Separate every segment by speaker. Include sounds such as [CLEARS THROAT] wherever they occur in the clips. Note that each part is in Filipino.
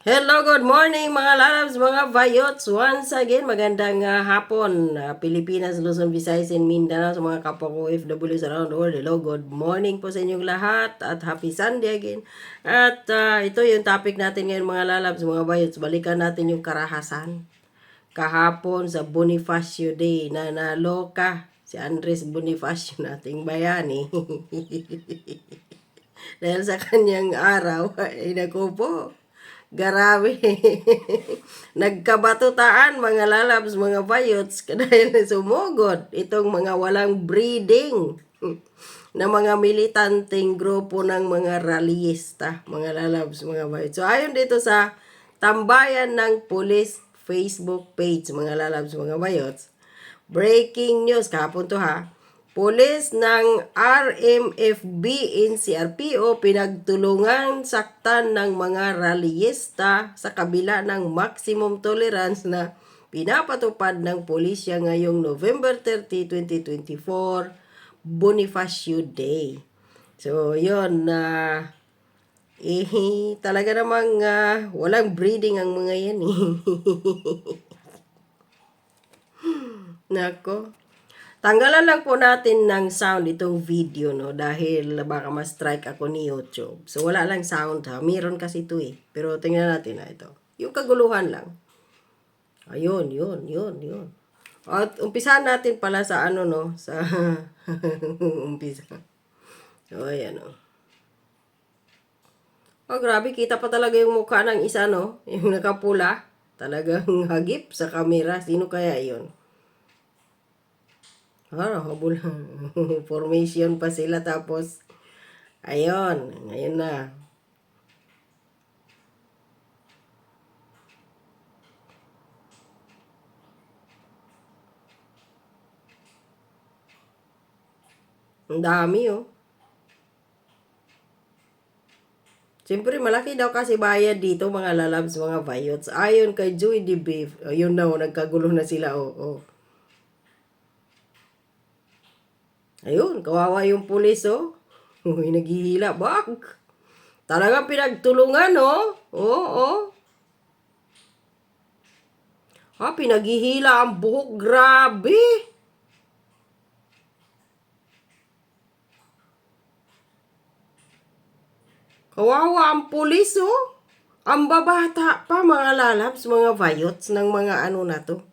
Speaker 1: Hello, good morning mga lalabs, mga vayots. Once again, magandang ah, hapon. ah, Pilipinas, Luzon, Visayas, and Mindanao sa mga kapwa ko OFWs around the world. Hello, good morning po sa inyong lahat at happy Sunday again. At ah, ito yung topic natin ngayon mga lalabs, mga vayots. Balikan natin yung karahasan. Kahapon sa Bonifacio Day, nanaloka si Andres Bonifacio [LAUGHS] nating bayani. [LAUGHS] Dahil sa kanyang araw, [LAUGHS] ay naku Garabe. [LAUGHS] Nagkabatutaan mga lalabs, mga bayots [LAUGHS] dahil sumugod itong mga walang breeding [LAUGHS] na mga militanteng grupo ng mga rallyista, mga lalabs, mga bayots. So ayon dito sa tambayan ng police Facebook page, mga lalabs, mga bayots. Breaking news, kahapon to ha. Pulis ng RMFB in CRPO pinagtulungan saktan ng mga rallyista sa kabila ng maximum tolerance na pinapatupad ng pulisya ngayong November 30, 2024, Bonifacio Day. So, yun na eh, talaga namang ah, walang breeding ang mga yan eh. [LAUGHS] Nako. Tanggalan lang po natin ng sound itong video, no? Dahil baka ma-strike ako ni YouTube. So, wala lang sound, ha? Meron kasi ito, eh. Pero tingnan natin, na ito. Yung kaguluhan lang. Ayun, yun, yun, yun. At umpisahan natin pala sa ano, no? Sa [LAUGHS] umpisa. So, ayan, no? Oh, grabe. Kita pa talaga yung mukha ng isa, no? Yung nakapula. Talagang hagip sa kamera. Sino kaya yun? Ah, habol. [LAUGHS] Formation pa sila tapos ayun, ngayon na. Ang dami oh. Siyempre, malaki daw kasi bayad dito mga lalabs, mga vayots. Ayon kay Joy D. Beef, ayun na, oh, nagkagulo na sila, oh, oh. Ayun, kawawa yung pulis, oh. Uy, naghihila. Bak! Talagang pinagtulungan, oh. Oo, oh, Ha, pinaghihila ang buhok. Grabe! Kawawa ang pulis, oh. Ang babata pa, mga lalabs, mga vayots ng mga ano na to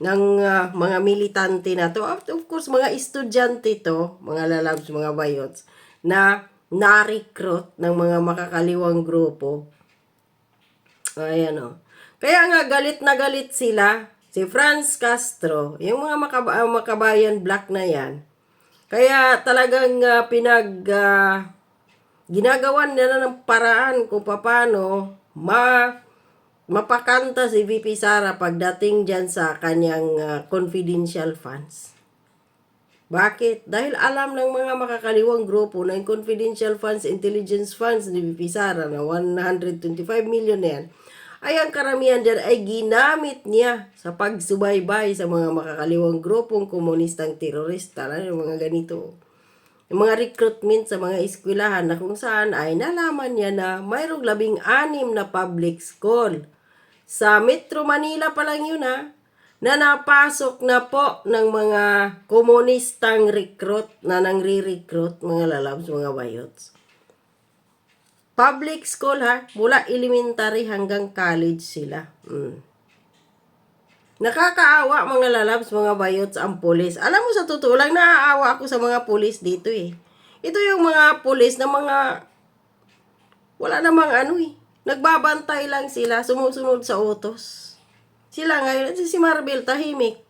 Speaker 1: ng ah, mga militante na to. Of course, mga estudyante to, mga lalabs, mga bayots, na na-recruit ng mga makakaliwang grupo. Ayan o. Kaya nga, galit na galit sila. Si Franz Castro, yung mga ah, makabayan black na yan. Kaya talagang ah, pinag... ah, ginagawan nila ng paraan kung paano ma mapakanta si VP Sara pagdating dyan sa kanyang ah, confidential funds. Bakit? Dahil alam ng mga makakaliwang grupo na yung confidential funds, intelligence funds ni VP Sara na 125 million na yan, ay ang karamihan dyan ay ginamit niya sa pagsubaybay sa mga makakaliwang grupong komunistang terorista, na yung mga ganito. Yung mga recruitment sa mga eskwelahan na kung saan ay nalaman niya na mayroong labing anim na public school sa Metro Manila pa lang yun ha, na napasok na po ng mga komunistang recruit na nang re-recruit mga lalabs, mga bayots. Public school ha, mula elementary hanggang college sila. Mm. Nakakaawa mga lalabs, mga bayots ang pulis. Alam mo sa totoo lang, naaawa ako sa mga pulis dito eh. Ito yung mga pulis na mga wala namang ano eh. Nagbabantay lang sila, sumusunod sa utos. Sila ngayon, si Marvel tahimik.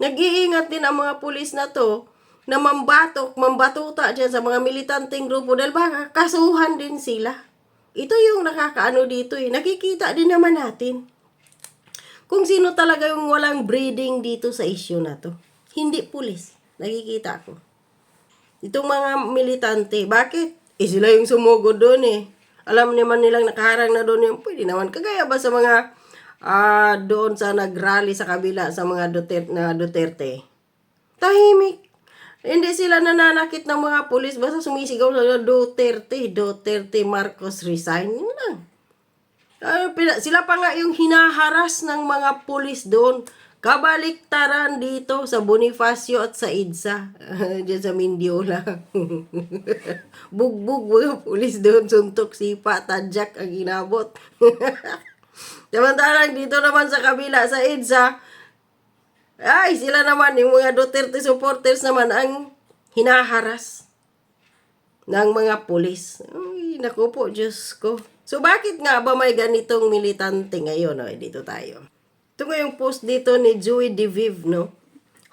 Speaker 1: Nag-iingat din ang mga pulis na to na mambatok, mambatuta dyan sa mga militanteng grupo dahil baka kasuhan din sila. Ito yung nakakaano dito eh. Nakikita din naman natin kung sino talaga yung walang breeding dito sa issue na to. Hindi pulis. Nakikita ko. Itong mga militante, bakit? Eh sila yung sumugod doon eh. Alam naman nilang nakaharang na doon yung pwede naman. Kagaya ba sa mga ah doon sa nagrally sa kabila sa mga Duterte, na Duterte? Tahimik. Hindi sila nananakit ng mga pulis. Basta sumisigaw sa Duterte, Duterte, Marcos resign. Yun lang. Ah, sila pa nga yung hinaharas ng mga pulis doon. Kabaliktaran dito sa Bonifacio at sa IDSA. [LAUGHS] Diyan sa Mindiola. [LAUGHS] Bugbog mga pulis doon. Suntok, sipa, tadyak ang inabot. [LAUGHS] Samantalang dito naman sa kabila sa IDSA, ay sila naman, yung mga Duterte supporters naman ang hinaharas ng mga pulis. Ay, naku po, Diyos ko. So, bakit nga ba may ganitong militante ngayon? No? Dito tayo. Ito nga yung post dito ni Joey DeViv, no?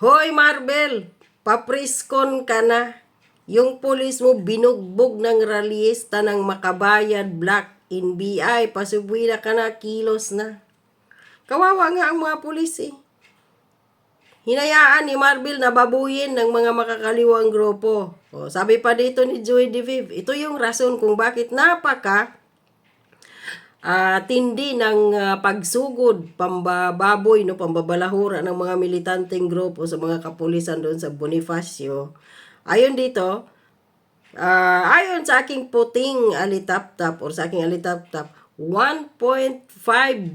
Speaker 1: Hoy, Marvel! Papriskon ka na. Yung pulis mo binugbog ng rallyista ng makabayad black in BI. Pasubuhi na ka na, kilos na. Kawawa nga ang mga pulis eh. Hinayaan ni Marvel na babuyin ng mga makakaliwang grupo. O, sabi pa dito ni Joey DeViv, ito yung rason kung bakit napaka ah, tindi ng ah, pagsugod, pambababoy, no, pambabalahura ng mga militanteng grupo sa mga kapulisan doon sa Bonifacio. Ayon dito, ah, ayon sa aking puting alitap-tap or sa aking alitap-tap, 1.5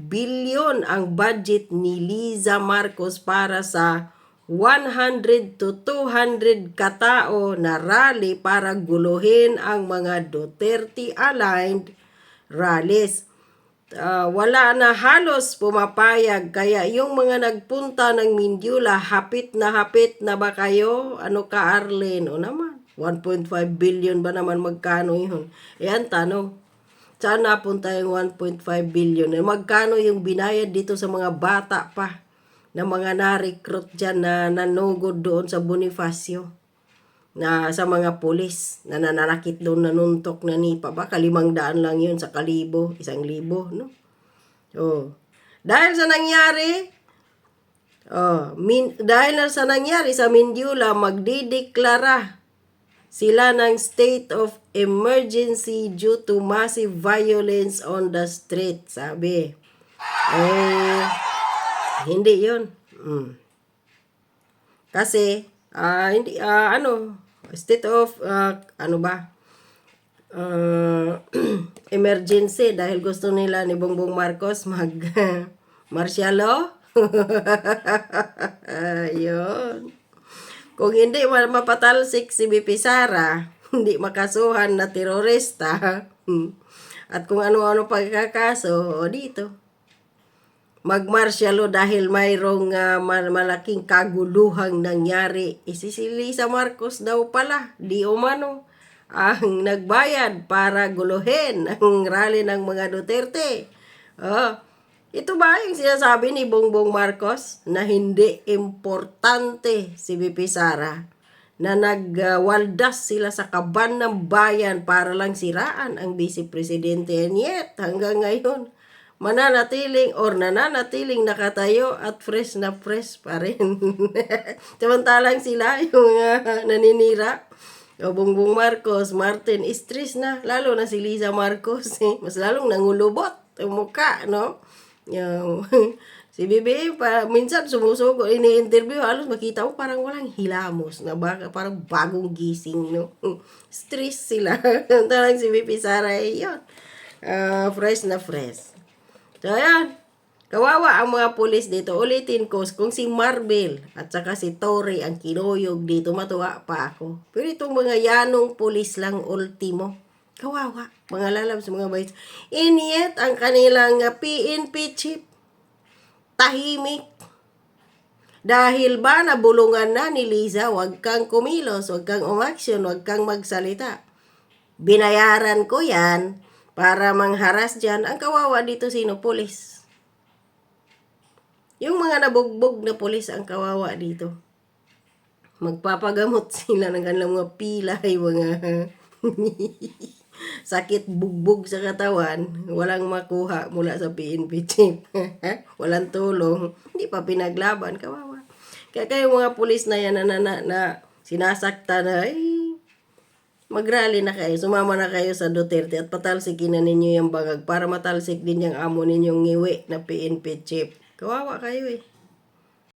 Speaker 1: billion ang budget ni Liza Marcos para sa 100 to 200 katao na rally para guluhin ang mga Duterte-aligned rallies. Ah, wala na halos pumapayag. Kaya yung mga nagpunta ng Mindula hapit na hapit na ba kayo? Ano ka Arlen o naman 1.5 billion ba naman magkano yun? Eh ang tanong saan napunta yung 1.5 billion? Eh, magkano yung binayad dito sa mga bata pa na mga na-recruit dyan na nanugod doon sa Bonifacio na sa mga pulis na nananakit doon nanuntok na nipa baka limang daan lang yun sa kalibo isang libo no? Oh. Dahil sa nangyari oh min, dahil sa nangyari sa Mindula magdideklara sila ng state of emergency due to massive violence on the street sabi. Eh hindi yun. Mm. kasi ah hindi ah, ano state of ah, ano ba Ah, [CLEARS THROAT] emergency dahil gusto nila ni Bongbong Marcos mag [LAUGHS] martialo. [LAUGHS] Ayun. Kung hindi ma- mapatalsik si BP Sara, [LAUGHS] hindi makasuhan na terorista. At kung ano-ano pagkakaso, o dito magmarsyalo dahil mayroong mal- malaking kaguluhang nangyari. Isisili sa Marcos daw pala, di umano, ang nagbayad para guluhin [LAUGHS] ang rally ng mga Duterte. Oh, ito ba yung sinasabi ni Bongbong Marcos na hindi importante si BP Sara na nagwaldas sila sa kaban ng bayan para lang siraan ang Vice Presidente and yet hanggang ngayon mananatiling or nananatiling nakatayo at fresh na fresh pa rin. [LAUGHS] Samantalang sila yung ah, naninira. O Bongbong Marcos, Martin, stress na. Lalo na si Liza Marcos. Eh. Mas lalong nangulubot ang mukha, no? Yung, [LAUGHS] si Bibi, pa, minsan sumusugo, ini-interview, halos makita mo parang walang hilamos na baka, parang bagong gising, no? [LAUGHS] Stress sila. Samantalang si Bibi Sara, eh, yun. Ah, fresh na fresh. So, ayan. Kawawa ang mga pulis dito. Ulitin ko, kung si Marvel at saka si Tori ang kinuyog dito, matuwa pa ako. Pero itong mga yanong pulis lang ultimo. Kawawa. Mga lalabs, mga bayis. And yet, ang kanilang PNP chief, tahimik. Dahil ba nabulungan na ni Liza, wag kang kumilos, wag kang umaksyon, wag kang magsalita. Binayaran ko yan para mangharas dyan. Ang kawawa dito sino? Pulis. Yung mga nabugbog na pulis ang kawawa dito. Magpapagamot [LAUGHS] sila ng kanilang mga pilay, mga [LAUGHS] sakit bugbog sa katawan, walang makuha mula sa PNP chief. [LAUGHS] walang tulong, hindi pa pinaglaban, kawawa. Kaya kayo mga pulis na yan na, na, na, na sinasakta na, ay, Magrally na kayo, sumama na kayo sa Duterte at patalsikin na ninyo yung bangag para matalsik din yung amo ninyong ngiwi na PNP chief. Kawawa kayo eh.